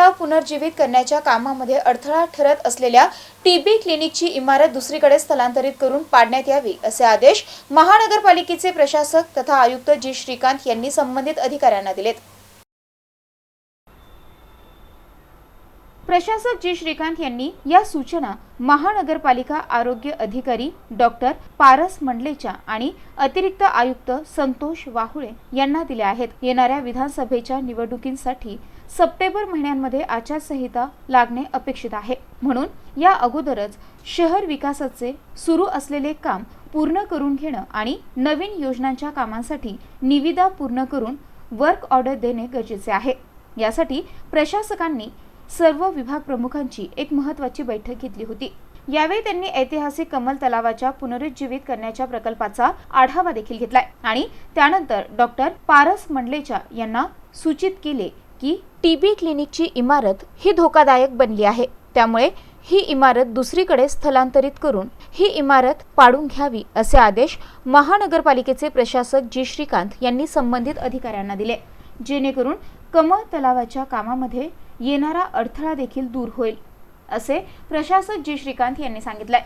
तलाव पुनर्जीवित करण्याच्या कामामध्ये अडथळा ठरत असलेल्या टीबी क्लिनिकची इमारत दुसरीकडे स्थलांतरित करून पाडण्यात यावी असे आदेश महानगरपालिकेचे प्रशासक तथा आयुक्त जी श्रीकांत यांनी संबंधित अधिकाऱ्यांना दिलेत. प्रशासक जी श्रीकांत यांनी या सूचना महानगरपालिका आरोग्य अधिकारी डॉक्टर पारस मंडलेच्या आणि अतिरिक्त आयुक्त संतोष वाहुळे यांना दिल्या आहेत. येणाऱ्या विधानसभेच्या निवडणुकींसाठी सप्टेंबर महिन्यांमध्ये आचारसंहिता लागणे अपेक्षित आहे. म्हणून या अगोदरच शहर विकासाचे सुरू असलेले काम पूर्ण करून घेणं आणि नवीन योजनांच्या कामांसाठी निविदा पूर्ण करून वर्क ऑर्डर देणे गरजेचे आहे. यासाठी प्रशासकांनी सर्व विभाग प्रमुखांची एक महत्वाची बैठक घेतली होती. यावेळी त्यांनी ऐतिहासिक कमल तलावाच्या पुनरुज्जीवित करण्याच्या प्रकल्पाचा आढावा देखील घेतलाय आणि त्यानंतर डॉक्टर पारस मंडलेचा यांना सूचित केले की टीबी क्लिनिकची इमारत ही धोकादायक बनली आहे. त्यामुळे ही इमारत दुसरीकडे स्थलांतरित करून ही इमारत पाडून घ्यावी असे आदेश महानगरपालिकेचे प्रशासक जी. श्रीकांत यांनी संबंधित अधिकाऱ्यांना दिले. जेणेकरून कमळ तलावाच्या कामामध्ये येणारा अडथळा देखील दूर होईल असे प्रशासक जी. श्रीकांत यांनी सांगितलंय.